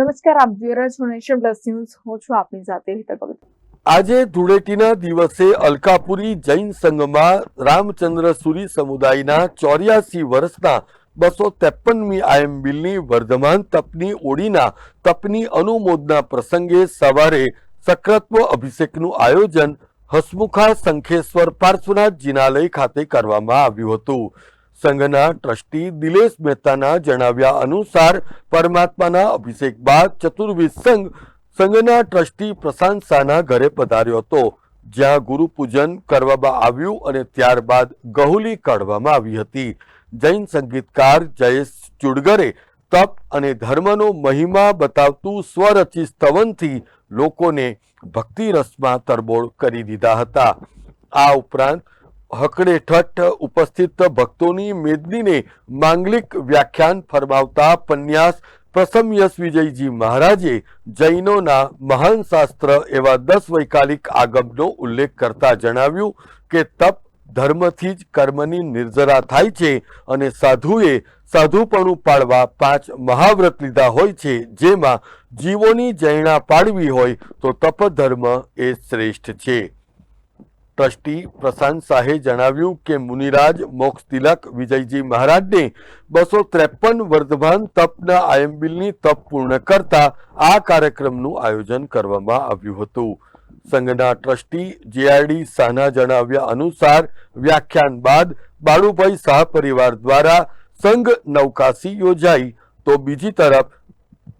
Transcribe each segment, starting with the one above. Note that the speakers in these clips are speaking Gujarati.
નમસ્કાર, આપ જોઈ છો નેશન પ્લસ ન્યૂઝ. હું છું આપની સાથે હિતલ ભગત. આજે ધૂળેટીના દિવસે અલકાપુરી જૈન સંઘમાં રામચંદ્ર સુરી સમુદાયના ચોર્યાસી વર્ષના બસો ત્રેપનમી આયમ બિલની વર્ધમાન તપની ઓળીના તપની અનુમોદના પ્રસંગે સવારે સક્રત્વ અભિષેકનું આયોજન હસમુખા શંખેશ્વર પાર્શ્વનાથ જિનાલય ખાતે કરવામાં આવ્યું હતું. સંઘના ટ્રસ્ટી દિલેશ મહેતાના જણાવ્યા અનુસાર પરમાત્માના અભિષેક બાદ ચતુર્વિધ સંઘ સંઘના ટ્રસ્ટી પ્રશાંત શાહના ઘરે પધાર્યો હતો, જ્યાં ગુરુપૂજન કરવામાં આવ્યું અને ત્યારબાદ ગહુલી કાઢવામાં આવી હતી. જૈન સંગીતકાર જયેશ ચુડગરે તપ અને ધર્મનો મહિમા બતાવતું સ્વરચિત સ્તવનથી લોકોને ભક્તિ રસમાં તરબોળ કરી દીધા હતા. આ ઉપરાંત હકડે ઠઠ ઉપસ્થિત ભક્તોની મેદનીને માંગલિક વ્યાખ્યાન ફરમાવતા પન્યાસ પ્રસમયસ વિજયજી મહારાજે જૈનોના મહાન શાસ્ત્ર એવા દસ વૈકાલિક આગમનો ઉલ્લેખ કરતા જણાવ્યું કે તપ ધર્મથી જ કર્મની નિર્જરા થાય છે અને સાધુએ સાધુપણું પાડવા પાંચ મહાવ્રત લીધા હોય છે. જેમાં જીવોની જૈણા પાડવી હોય તો તપ ધર્મ એ શ્રેષ્ઠ છે. ટ્રસ્ટી પ્રશાંત શાહે જણાવ્યું કે મુનિરાજ મોક્ષ તિલક વિજયજી મહારાજને બસો ત્રેપન વર્ધમાન તપના આયંબિલની તપ પૂર્ણ કરતા આ કાર્યક્રમનું આયોજન કરવામાં આવ્યું હતું. સંઘના ટ્રસ્ટી જીઆરડી શાહના જણાવ્યા અનુસાર વ્યાખ્યાન બાદ બાળુભાઈ શાહ પરિવાર દ્વારા સંઘ નવકાશી યોજાઈ. તો બીજી તરફ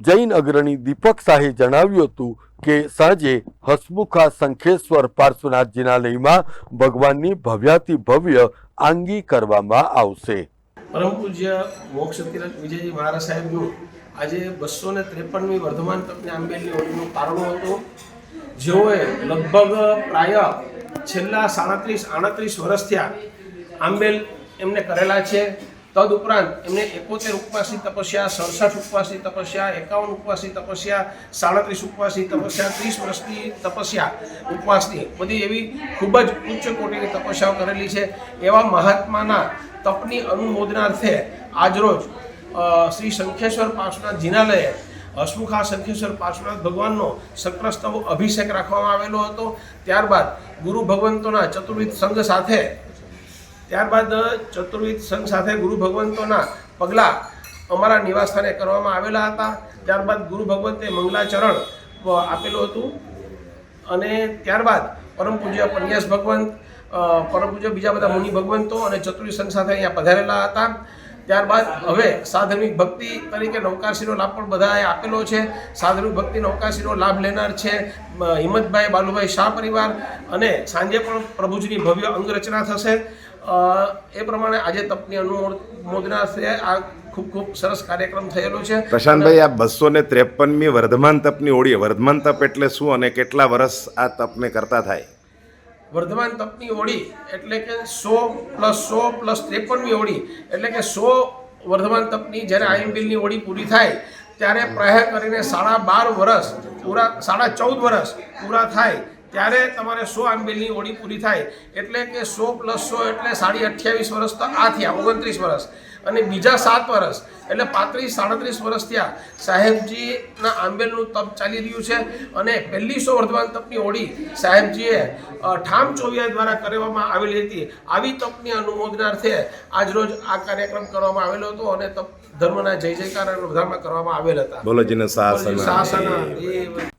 જૈન અગ્રણી દીપક શાહે જણાવ્યું હતું કે સાંજે હસમુખા શંખેશ્વર પાર્શ્વનાથજીના લયમાં ભગવાનની ભવ્યાતિ ભવ્ય આંગી કરવામાં આવશે. પરમ પૂજ્ય મોક્ષ તિલક વિજયજી મહારાજ સાહેબનું આજે બસો ને ત્રેપનમી વર્ધમાન તપની આંબેલની હોળીનું પારણું હતું. જેઓએ લગભગ પ્રાય છેલ્લા સાડત્રીસ, આડત્રીસ વર્ષ થયા આંબેલ એમને કરેલા છે. તદ ઉપરાંત એમને એકોતેર ઉપવાસી તપસ્યા, સડસઠ ઉપવાસી તપસ્યા, એકાવન ઉપવાસી તપસ્યા, સાડત્રીસ ઉપવાસી તપસ્યા, ત્રીસ વર્ષની તપસ્યા ઉપવાસની. બધી એવી ખૂબ જ ઉચ્ચ કોટીની તપસ્યાઓ કરેલી છે. એવા મહાત્માના તપની અનુમોદનાર્થે આજરોજ શ્રી શંખેશ્વર પાર્શ્વનાથ જિનાલયે હસમુખા શંખેશ્વર પાર્શ્વનાથ ભગવાનનો શક્રસ્તવ અભિષેક રાખવામાં આવેલો હતો. ત્યારબાદ ગુરુ ભગવંતોના ચતુર્વિધ સંઘ સાથે ત્યારબાદ ચતુર્વિધ સંઘ સાથે ગુરુ ભગવંતોના પગલાં અમારા નિવાસસ્થાને કરવામાં આવેલા હતા. ત્યારબાદ ગુરુ ભગવંતે મંગલાચરણ આપેલું હતું અને ત્યારબાદ પરમ પૂજ્ય પન્યાસ ભગવંત પરમ પૂજ્ય બીજા બધા મુનિ ભગવંતો અને ચતુર્વિધ સંઘ સાથે અહીંયા પધારેલા હતા. ત્યારબાદ હવે સાધર્મિક ભક્તિ તરીકે નૌકાશીનો લાભ પણ બધાએ આપેલો છે. સાધર્મિક ભક્તિ નૌકાશીનો લાભ લેનાર છે હિંમતભાઈ બાલુભાઈ શાહ પરિવાર અને સાંજે પણ પ્રભુજીની ભવ્ય અંગરચના થશે. એ પ્રમાણે આજે તપની અનુમોદના છે. આ ખૂબ ખૂબ સરસ કાર્યક્રમ થયેલો છે. પ્રશાંતભાઈ, આ બસો ને ત્રેપનમી વર્ધમાન તપની ઓળી વર્ધમાન તપ એટલે શું અને કેટલા વર્ષ આ તપને કરતા થાય? વર્ધમાન તપની ઓળી એટલે કે સો પ્લસ સો પ્લસ ત્રેપનમી ઓળી એટલે કે સો વર્ધમાન તપની જ્યારે આઈએમબિલની ઓળી પૂરી થાય, ત્યારે પ્રાય કરીને સાડા બાર વર્ષ પૂરા, સાડા ચૌદ વર્ષ પૂરા થાય ત્યારે તમારે સો આંબેલની ઓળી પૂરી થાય એટલે કે સો પ્લસ સો એટલે સાડી અઠ્યાવીસ વર્ષ તો આ થયા ઓગણત્રીસ વર્ષ. અને બીજા સાત વર્ષ એટલે પાંત્રીસ સાડત્રીસ વર્ષ થયા. સાહેબજીના આંબેલનું તપ ચાલી રહ્યું છે અને પહેલી સો વર્ધમાન તપની ઓળી સાહેબજીએ ઠામ ચોવિયા દ્વારા કરવામાં આવેલી હતી. આવી તપની અનુમોદનાર્થે આજરોજ આ કાર્યક્રમ કરવામાં આવેલો હતો અને તપ ધર્મના જય જયકાર અને વધારણા કરવામાં આવેલ હતા. શાસન